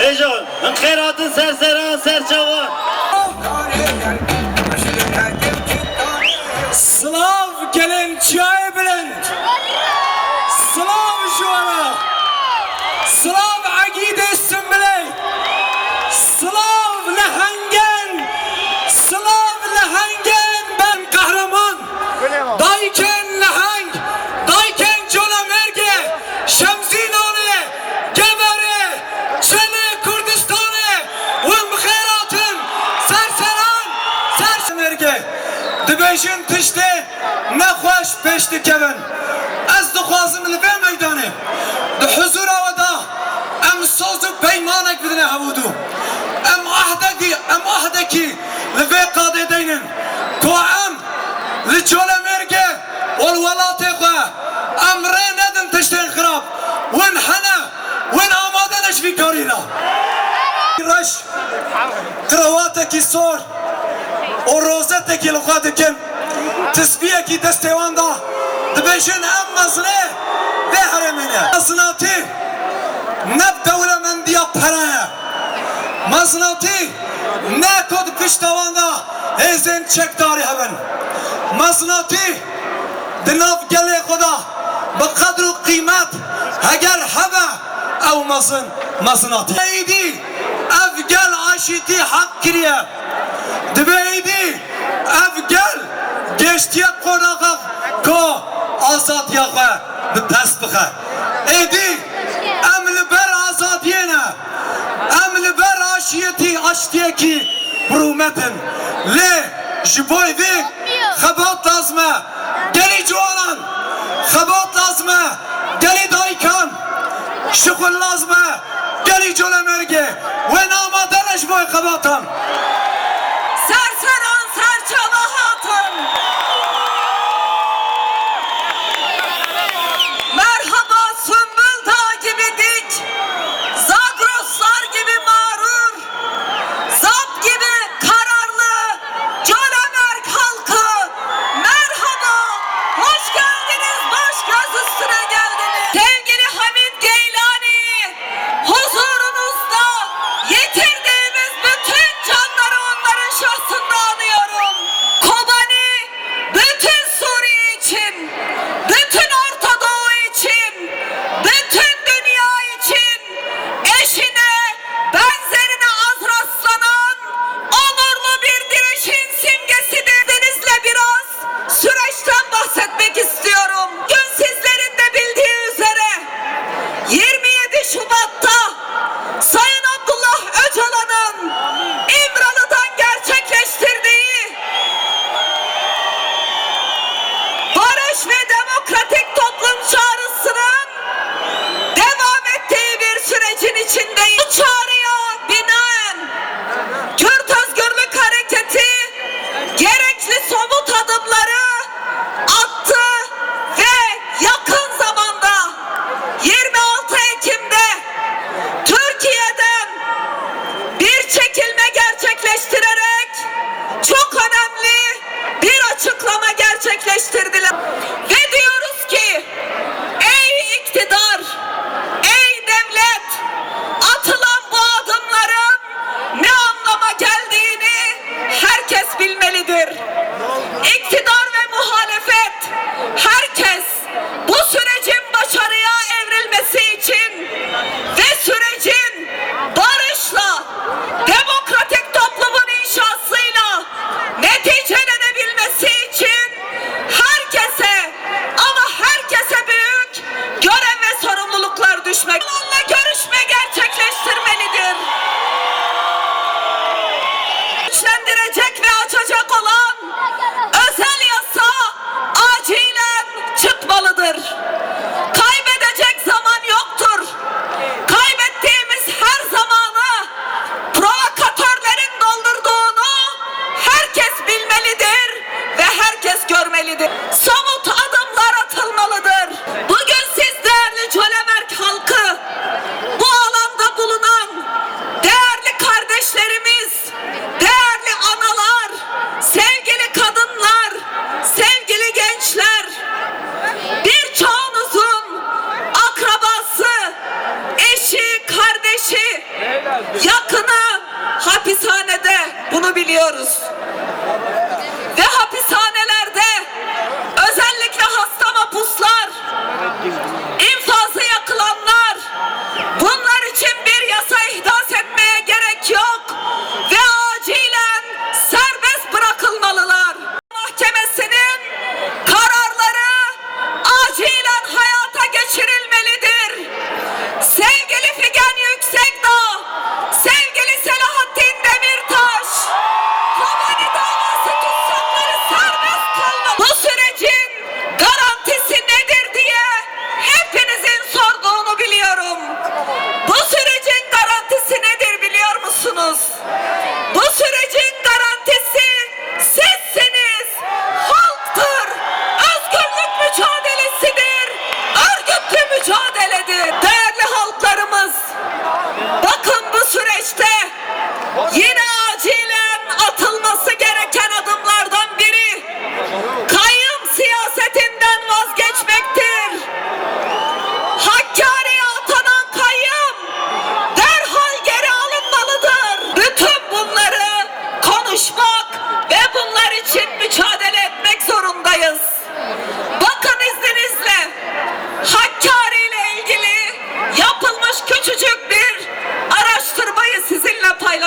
Ejon. Khairatın serseran serçavan. Nexweş pêş dikevin. Ez dixwazim li vê meydanê di huzura we da em soz û peymanek bidine hewûdû. Em ahdekî em ahdekî li vê qadê deynin ku em li colemêrgê ol welatê xwe em rê nedin tiştên xirab. Win hene win amade neş vî karî ra. Reş krawatekî sor o rozeteki li xwe dikin tisbiyekî destê wan da dibêjin em mezlê vê herêmê ne mezinatî ne dewlemendiya pere ye mezinatî ne ku di pişta wan da hêzên çekdarî hebin mezinatî di nav gelê xwe da bi qedr û qîmet heger hebe ew Eydî ev gel aşîtî hek kiriye Dibeydi ev gel geçtiye konağa ko azat yağı bi tesbihe Edi em li ber azadiyene em li ber aşiyeti aştiyeki brumetin le ji boy vê xebat lazime gelî ciwanan xebat lazime gelî daykan. Şixul lazime gelî colemerge ve gerçekleştirdiler. Ve diyoruz ki ey iktidar, ey devlet atılan bu adımların ne anlama geldiğini herkes bilmelidir. İktidar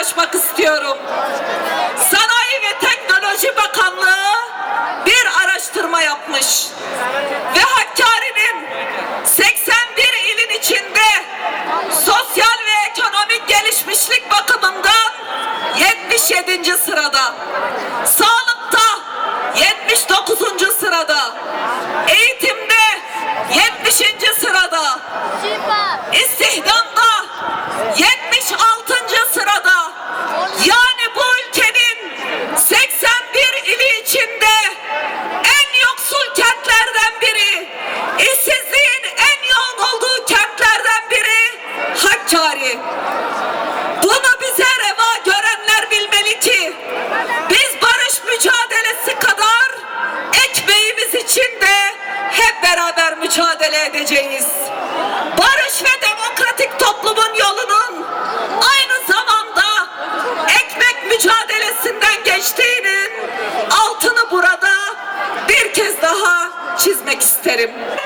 konuşmak istiyorum. Sanayi ve Teknoloji Bakanlığı bir araştırma yapmış. Ve Hakkari'nin 81 ilin içinde sosyal ve ekonomik gelişmişlik bakımından 77. sırada. querer